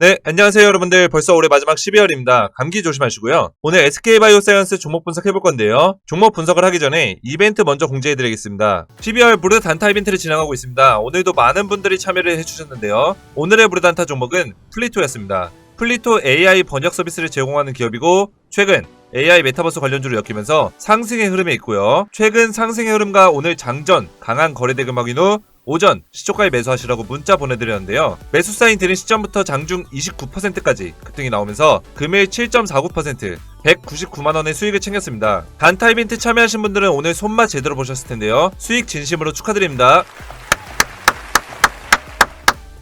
네, 안녕하세요 여러분들. 벌써 올해 마지막 12월입니다. 감기 조심하시고요. 오늘 SK바이오사이언스 종목 분석해볼 건데요. 종목 분석을 하기 전에 이벤트 먼저 공지해드리겠습니다. 12월 무료 단타 이벤트를 진행하고 있습니다. 오늘도 많은 분들이 참여를 해주셨는데요. 오늘의 무료 단타 종목은 플리토였습니다. 플리토 AI 번역 서비스를 제공하는 기업이고 최근 AI 메타버스 관련주를 엮이면서 상승의 흐름에 있고요. 최근 상승의 흐름과 오늘 장전 강한 거래 대금 확인 후 오전 시초가에 매수하시라고 문자 보내드렸는데요. 매수 사인 드린 시점부터 장중 29%까지 급등이 나오면서 금일 7.49% 199만원의 수익을 챙겼습니다. 단타 이벤트 참여하신 분들은 오늘 손맛 제대로 보셨을 텐데요. 수익 진심으로 축하드립니다.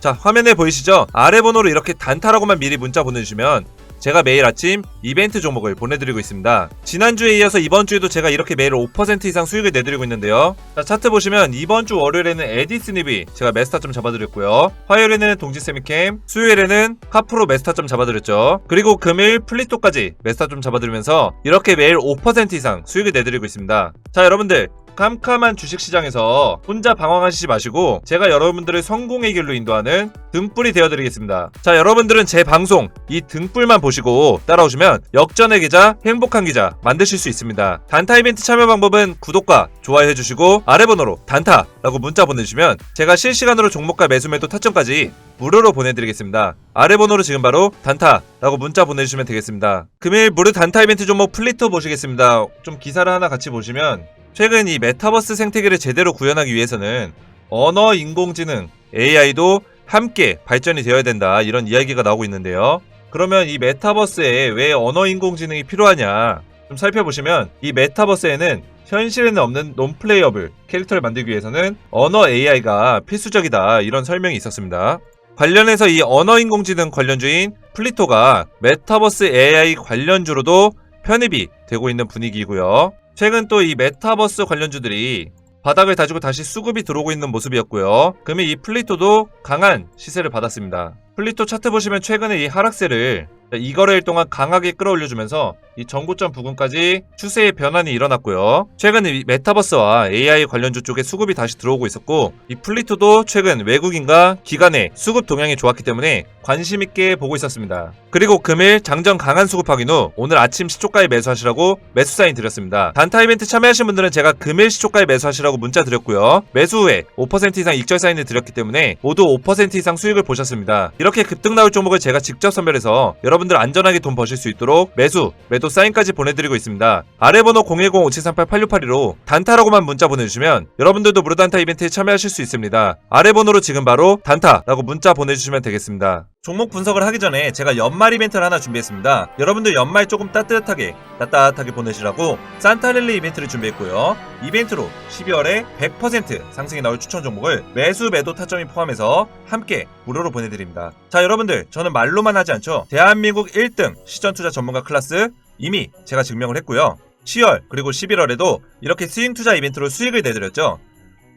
자, 화면에 보이시죠? 아래 번호로 이렇게 단타라고만 미리 문자 보내주시면 제가 매일 아침 이벤트 종목을 보내드리고 있습니다. 지난주에 이어서 이번 주에도 제가 이렇게 매일 5% 이상 수익을 내드리고 있는데요. 자, 차트 보시면 이번 주 월요일에는 에디스니비 제가 메스타점 잡아드렸고요. 화요일에는 동지세미캠, 수요일에는 카프로 메스타점 잡아드렸죠. 그리고 금일 플리토까지 메스타점 잡아드리면서 이렇게 매일 5% 이상 수익을 내드리고 있습니다. 자, 여러분들 캄캄한 주식시장에서 혼자 방황하시지 마시고 제가 여러분들을 성공의 길로 인도하는 등불이 되어드리겠습니다. 자 여러분들은 제 방송 이 등불만 보시고 따라오시면 역전의 기자 행복한 기자 만드실 수 있습니다. 단타 이벤트 참여 방법은 구독과 좋아요 해주시고 아래 번호로 단타라고 문자 보내주시면 제가 실시간으로 종목과 매수 매도 타점까지 무료로 보내드리겠습니다. 아래 번호로 지금 바로 단타라고 문자 보내주시면 되겠습니다. 금일 무료 단타 이벤트 종목 플리토 보시겠습니다. 좀 기사를 하나 같이 보시면 최근 이 메타버스 생태계를 제대로 구현하기 위해서는 언어 인공지능 AI도 함께 발전이 되어야 된다 이런 이야기가 나오고 있는데요. 그러면 이 메타버스에 왜 언어 인공지능이 필요하냐 좀 살펴보시면 이 메타버스에는 현실에는 없는 논플레이어블 캐릭터를 만들기 위해서는 언어 AI가 필수적이다 이런 설명이 있었습니다. 관련해서 이 언어 인공지능 관련주인 플리토가 메타버스 AI 관련주로도 편입이 되고 있는 분위기이고요. 최근 또 이 메타버스 관련주들이 바닥을 다지고 다시 수급이 들어오고 있는 모습이었고요. 그러면 이 플리토도 강한 시세를 받았습니다. 플리토 차트 보시면 최근에 이 하락세를 이거래일 동안 강하게 끌어올려주면서 이 전고점 부근까지 추세의 변환이 일어났고요. 최근 이 메타버스와 AI 관련주 쪽에 수급이 다시 들어오고 있었고 이 플리토도 최근 외국인과 기관의 수급 동향이 좋았기 때문에 관심 있게 보고 있었습니다. 그리고 금일 장전 강한 수급 확인 후 오늘 아침 시초가에 매수하시라고 매수 사인 드렸습니다. 단타 이벤트 참여하신 분들은 제가 금일 시초가에 매수하시라고 문자 드렸고요. 매수 후에 5% 이상 익절 사인을 드렸기 때문에 모두 5% 이상 수익을 보셨습니다. 이렇게 급등 나올 종목을 제가 직접 선별해서 여러분 들 안전하게 돈 버실 수 있도록 매수, 매도 사인까지 보내드리고 있습니다. 아래 번호 010-5738-8682로 단타라고만 문자 보내주시면 여러분들도 무료 단타 이벤트에 참여하실 수 있습니다. 아래 번호로 지금 바로 단타라고 문자 보내주시면 되겠습니다. 종목 분석을 하기 전에 제가 연말 이벤트를 하나 준비했습니다. 여러분들 연말 조금 따뜻하게 따뜻하게 보내시라고 산타렐리 이벤트를 준비했고요. 이벤트로 12월에 100% 상승이 나올 추천 종목을 매수 매도 타점이 포함해서 함께 무료로 보내드립니다. 자 여러분들 저는 말로만 하지 않죠. 대한민국 1등 시전투자 전문가 클래스 이미 제가 증명을 했고요. 10월 그리고 11월에도 이렇게 스윙 투자 이벤트로 수익을 내드렸죠.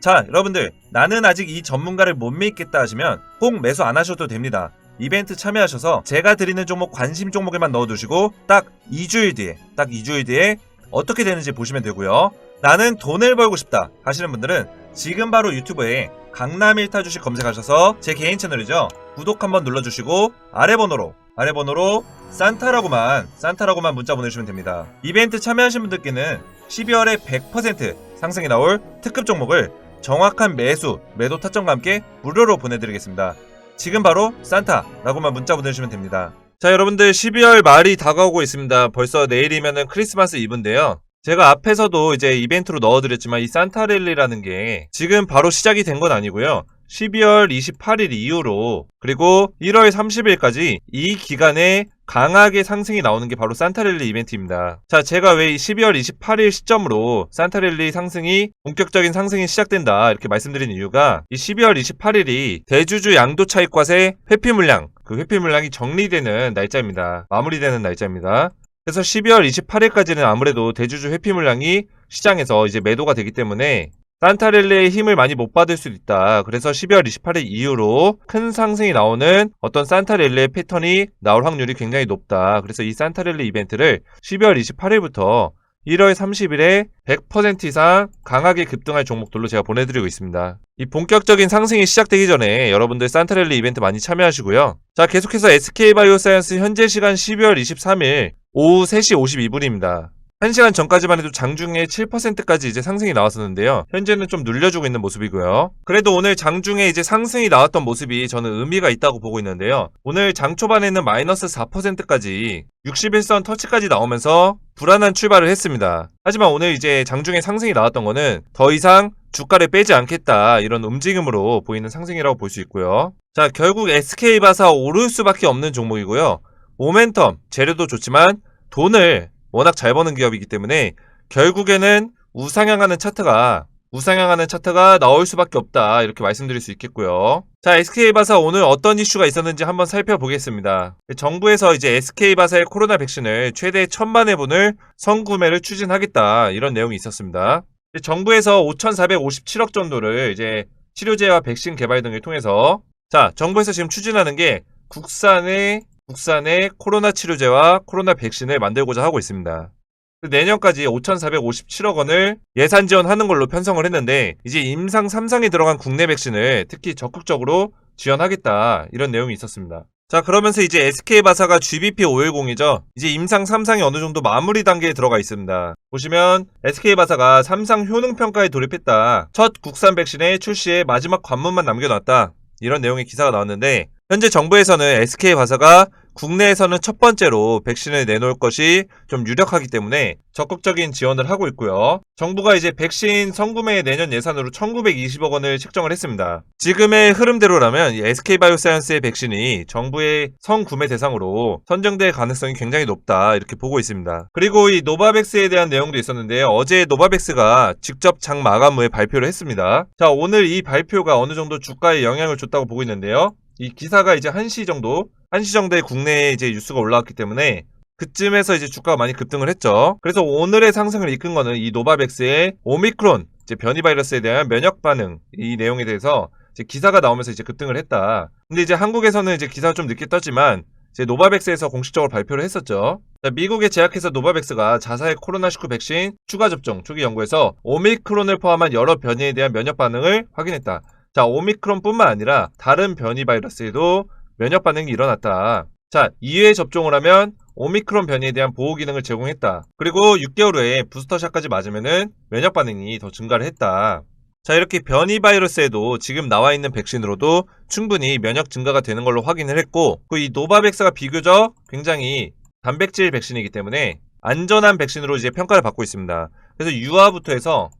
자 여러분들 나는 아직 이 전문가를 못 믿겠다 하시면 꼭 매수 안 하셔도 됩니다. 이벤트 참여하셔서 제가 드리는 종목 관심 종목에만 넣어두시고 딱 2주일 뒤에 딱 2주일 뒤에 어떻게 되는지 보시면 되고요. 나는 돈을 벌고 싶다 하시는 분들은 지금 바로 유튜브에 강남 일타 주식 검색하셔서 제 개인 채널이죠. 구독 한번 눌러주시고 아래 번호로 아래 번호로 산타라고만 산타라고만 문자 보내주시면 됩니다. 이벤트 참여하신 분들께는 12월에 100% 상승이 나올 특급 종목을 정확한 매수 매도 타점과 함께 무료로 보내드리겠습니다. 지금 바로 산타라고만 문자 보내주시면 됩니다. 자 여러분들 12월 말이 다가오고 있습니다. 벌써 내일이면은 크리스마스 이브인데요. 제가 앞에서도 이제 이벤트로 넣어드렸지만 이 산타랠리라는 게 지금 바로 시작이 된 건 아니고요. 12월 28일 이후로 그리고 1월 30일까지 이 기간에 강하게 상승이 나오는 게 바로 산타랠리 이벤트입니다. 자, 제가 왜 12월 28일 시점으로 산타랠리 상승이 본격적인 상승이 시작된다 이렇게 말씀드린 이유가 이 12월 28일이 대주주 양도 차익과세 회피 물량 그 회피 물량이 정리되는 날짜입니다. 마무리되는 날짜입니다. 그래서 12월 28일까지는 아무래도 대주주 회피 물량이 시장에서 이제 매도가 되기 때문에 산타렐리의 힘을 많이 못 받을 수도 있다. 그래서 12월 28일 이후로 큰 상승이 나오는 어떤 산타렐리의 패턴이 나올 확률이 굉장히 높다. 그래서 이 산타렐리 이벤트를 12월 28일부터 1월 30일에 100% 이상 강하게 급등할 종목들로 제가 보내드리고 있습니다. 이 본격적인 상승이 시작되기 전에 여러분들 산타랠리 이벤트 많이 참여하시고요. 자, 계속해서 SK바이오사이언스 현재 시간 12월 23일 오후 3시 52분입니다. 1시간 전까지만 해도 장중에 7%까지 이제 상승이 나왔었는데요. 현재는 좀 눌려주고 있는 모습이고요. 그래도 오늘 장중에 이제 상승이 나왔던 모습이 저는 의미가 있다고 보고 있는데요. 오늘 장 초반에는 마이너스 4%까지 61선 터치까지 나오면서 불안한 출발을 했습니다. 하지만 오늘 이제 장중에 상승이 나왔던 거는 더 이상 주가를 빼지 않겠다 이런 움직임으로 보이는 상승이라고 볼 수 있고요. 자, 결국 SK바사 오를 수밖에 없는 종목이고요. 모멘텀, 재료도 좋지만 돈을 워낙 잘 버는 기업이기 때문에 결국에는 우상향하는 차트가 우상향하는 차트가 나올 수밖에 없다 이렇게 말씀드릴 수 있겠고요. 자 SK바사 오늘 어떤 이슈가 있었는지 한번 살펴보겠습니다. 정부에서 이제 SK바사의 코로나 백신을 최대 천만 회분을 선구매를 추진하겠다 이런 내용이 있었습니다. 정부에서 5,457억 정도를 이제 치료제와 백신 개발 등을 통해서 자 정부에서 지금 추진하는 게 국산의 국산의 코로나 치료제와 코로나 백신을 만들고자 하고 있습니다. 내년까지 5,457억 원을 예산 지원하는 걸로 편성을 했는데 이제 임상 3상에 들어간 국내 백신을 특히 적극적으로 지원하겠다 이런 내용이 있었습니다. 자 그러면서 이제 SK바사가 GBP510이죠. 이제 임상 3상이 어느 정도 마무리 단계에 들어가 있습니다. 보시면 SK바사가 3상 효능평가에 돌입했다. 첫 국산 백신의 출시에 마지막 관문만 남겨놨다. 이런 내용의 기사가 나왔는데 현재 정부에서는 SK바사가 국내에서는 첫 번째로 백신을 내놓을 것이 좀 유력하기 때문에 적극적인 지원을 하고 있고요. 정부가 이제 백신 선구매 내년 예산으로 1920억 원을 책정을 했습니다. 지금의 흐름대로라면 SK바이오사이언스의 백신이 정부의 선구매 대상으로 선정될 가능성이 굉장히 높다 이렇게 보고 있습니다. 그리고 이 노바백스에 대한 내용도 있었는데요. 어제 노바백스가 직접 장 마감 후에 발표를 했습니다. 자 오늘 이 발표가 어느 정도 주가에 영향을 줬다고 보고 있는데요. 이 기사가 이제 1시 정도, 1시 정도에 국내에 이제 뉴스가 올라왔기 때문에 그쯤에서 이제 주가가 많이 급등을 했죠. 그래서 오늘의 상승을 이끈 거는 이 노바백스의 오미크론, 이제 변이 바이러스에 대한 면역 반응, 이 내용에 대해서 이제 기사가 나오면서 이제 급등을 했다. 근데 이제 한국에서는 이제 기사가 좀 늦게 떴지만 이제 노바백스에서 공식적으로 발표를 했었죠. 자, 미국의 제약회사 노바백스가 자사의 코로나19 백신 추가 접종 초기 연구에서 오미크론을 포함한 여러 변이에 대한 면역 반응을 확인했다. 자, 오미크론뿐만 아니라 다른 변이 바이러스에도 면역 반응이 일어났다. 자, 2회 접종을 하면 오미크론 변이에 대한 보호 기능을 제공했다. 그리고 6개월 후에 부스터샷까지 맞으면은 면역 반응이 더 증가를 했다. 자, 이렇게 변이 바이러스에도 지금 나와 있는 백신으로도 충분히 면역 증가가 되는 걸로 확인을 했고, 그 이 노바백스가 비교적 굉장히 단백질 백신이기 때문에 안전한 백신으로 이제 평가를 받고 있습니다. 그래서 유아부터 해서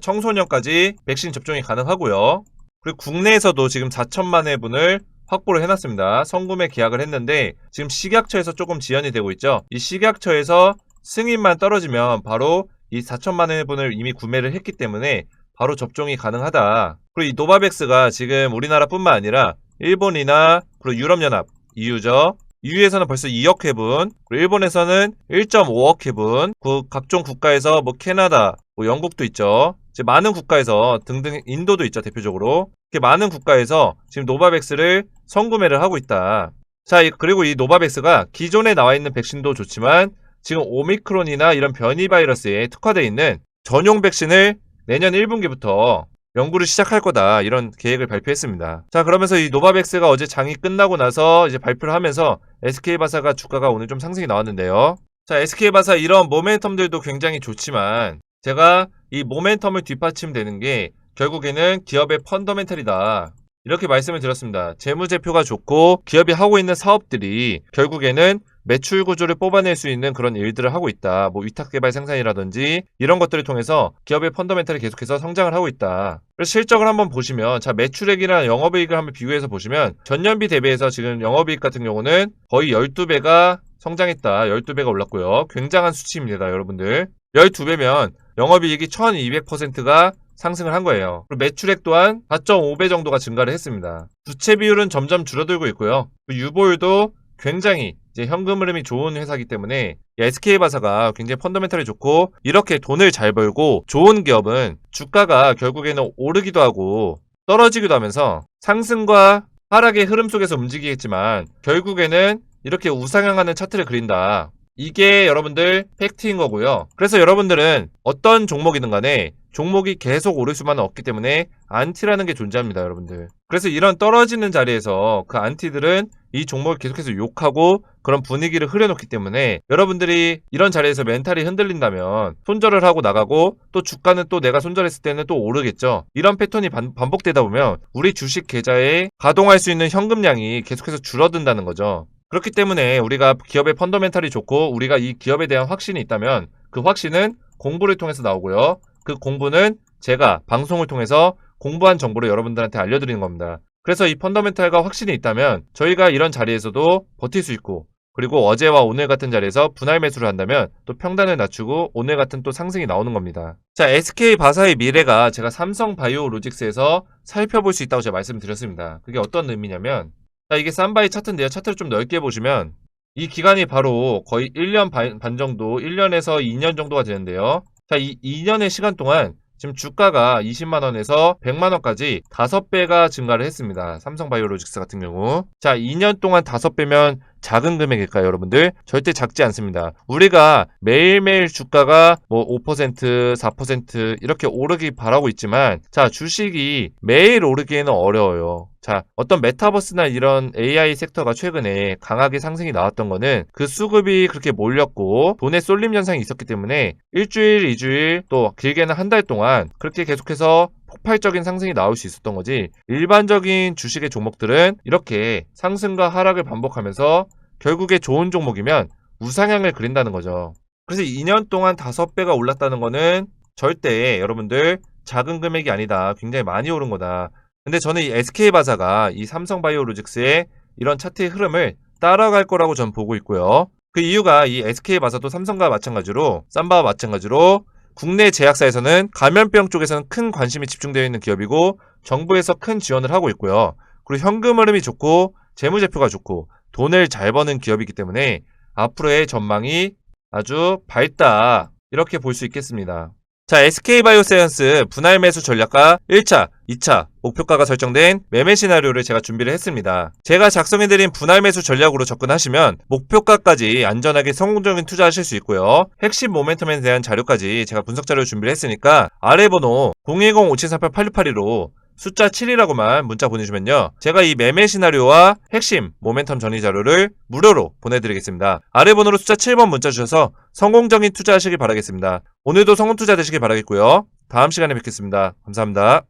청소년까지 백신 접종이 가능하고요. 그리고 국내에서도 지금 4천만 회분을 확보를 해놨습니다. 성구매 계약을 했는데 지금 식약처에서 조금 지연이 되고 있죠. 이 식약처에서 승인만 떨어지면 바로 이 4천만 회분을 이미 구매를 했기 때문에 바로 접종이 가능하다. 그리고 이 노바백스가 지금 우리나라뿐만 아니라 일본이나 그리고 유럽연합, EU죠. EU에서는 벌써 2억 회분, 그리고 일본에서는 1.5억 회분, 그 각종 국가에서 뭐 캐나다, 뭐 영국도 있죠. 이제 많은 국가에서 등등 인도도 있죠 대표적으로 이렇게 많은 국가에서 지금 노바백스를 선구매를 하고 있다. 자 그리고 이 노바백스가 기존에 나와 있는 백신도 좋지만 지금 오미크론이나 이런 변이 바이러스에 특화되어 있는 전용 백신을 내년 1분기부터 연구를 시작할 거다 이런 계획을 발표했습니다. 자 그러면서 이 노바백스가 어제 장이 끝나고 나서 이제 발표를 하면서 SK바사가 주가가 오늘 좀 상승이 나왔는데요. 자 SK바사 이런 모멘텀들도 굉장히 좋지만 제가 이 모멘텀을 뒷받침되는 게 결국에는 기업의 펀더멘탈이다. 이렇게 말씀을 드렸습니다. 재무제표가 좋고 기업이 하고 있는 사업들이 결국에는 매출 구조를 뽑아낼 수 있는 그런 일들을 하고 있다. 뭐 위탁 개발 생산이라든지 이런 것들을 통해서 기업의 펀더멘탈이 계속해서 성장을 하고 있다. 실적을 한번 보시면 자 매출액이랑 영업이익을 한번 비교해서 보시면 전년비 대비해서 지금 영업이익 같은 경우는 거의 12배가 성장했다. 12배가 올랐고요. 굉장한 수치입니다, 여러분들. 12배면 영업이익이 1200%가 상승을 한 거예요. 그리고 매출액 또한 4.5배 정도가 증가를 했습니다. 부채 비율은 점점 줄어들고 있고요. 유보율도 굉장히 이제 현금 흐름이 좋은 회사이기 때문에 SK바사가 굉장히 펀더멘탈이 좋고 이렇게 돈을 잘 벌고 좋은 기업은 주가가 결국에는 오르기도 하고 떨어지기도 하면서 상승과 하락의 흐름 속에서 움직이겠지만 결국에는 이렇게 우상향하는 차트를 그린다. 이게 여러분들 팩트인 거고요. 그래서 여러분들은 어떤 종목이든 간에 종목이 계속 오를 수만은 없기 때문에 안티라는 게 존재합니다, 여러분들. 그래서 이런 떨어지는 자리에서 그 안티들은 이 종목을 계속해서 욕하고 그런 분위기를 흐려놓기 때문에 여러분들이 이런 자리에서 멘탈이 흔들린다면 손절을 하고 나가고 또 주가는 또 내가 손절했을 때는 또 오르겠죠. 이런 패턴이 반, 반복되다 보면 우리 주식 계좌에 가동할 수 있는 현금량이 계속해서 줄어든다는 거죠. 그렇기 때문에 우리가 기업의 펀더멘탈이 좋고 우리가 이 기업에 대한 확신이 있다면 그 확신은 공부를 통해서 나오고요. 그 공부는 제가 방송을 통해서 공부한 정보를 여러분들한테 알려드리는 겁니다. 그래서 이 펀더멘탈과 확신이 있다면 저희가 이런 자리에서도 버틸 수 있고 그리고 어제와 오늘 같은 자리에서 분할 매수를 한다면 또 평단을 낮추고 오늘 같은 또 상승이 나오는 겁니다. 자, SK 바사의 미래가 제가 삼성 바이오 로직스에서 살펴볼 수 있다고 제가 말씀드렸습니다. 그게 어떤 의미냐면 자, 이게 쌈바이 차트인데요. 차트를 좀 넓게 보시면 이 기간이 바로 거의 1년 반, 반 정도, 1년에서 2년 정도가 되는데요. 자, 이 2년의 시간 동안 지금 주가가 20만 원에서 100만 원까지 5배가 증가를 했습니다. 삼성바이오로직스 같은 경우. 자, 2년 동안 5배면 작은 금액일까요, 여러분들? 절대 작지 않습니다. 우리가 매일매일 주가가 뭐 5%, 4% 이렇게 오르기 바라고 있지만, 자, 주식이 매일 오르기에는 어려워요. 자, 어떤 메타버스나 이런 AI 섹터가 최근에 강하게 상승이 나왔던 거는 그 수급이 그렇게 몰렸고 돈의 쏠림 현상이 있었기 때문에 일주일, 이주일 또 길게는 한 달 동안 그렇게 계속해서 폭발적인 상승이 나올 수 있었던 거지 일반적인 주식의 종목들은 이렇게 상승과 하락을 반복하면서 결국에 좋은 종목이면 우상향을 그린다는 거죠. 그래서 2년 동안 5배가 올랐다는 거는 절대 여러분들 작은 금액이 아니다. 굉장히 많이 오른 거다. 근데 저는 이 SK바사가 이 삼성바이오로직스의 이런 차트의 흐름을 따라갈 거라고 전 보고 있고요. 그 이유가 이 SK바사도 삼성과 마찬가지로 쌈바와 마찬가지로 국내 제약사에서는 감염병 쪽에서는 큰 관심이 집중되어 있는 기업이고 정부에서 큰 지원을 하고 있고요. 그리고 현금 흐름이 좋고 재무제표가 좋고 돈을 잘 버는 기업이기 때문에 앞으로의 전망이 아주 밝다 이렇게 볼 수 있겠습니다. 자, SK바이오사이언스 분할 매수 전략과 1차, 2차 목표가가 설정된 매매 시나리오를 제가 준비를 했습니다. 제가 작성해드린 분할 매수 전략으로 접근하시면 목표가까지 안전하게 성공적인 투자하실 수 있고요. 핵심 모멘텀에 대한 자료까지 제가 분석 자료를 준비를 했으니까 아래 번호 010-5738-8682로 숫자 7이라고만 문자 보내주면요. 제가 이 매매 시나리오와 핵심 모멘텀 전이 자료를 무료로 보내드리겠습니다. 아래 번호로 숫자 7번 문자 주셔서 성공적인 투자하시길 바라겠습니다. 오늘도 성공 투자 되시길 바라겠고요. 다음 시간에 뵙겠습니다. 감사합니다.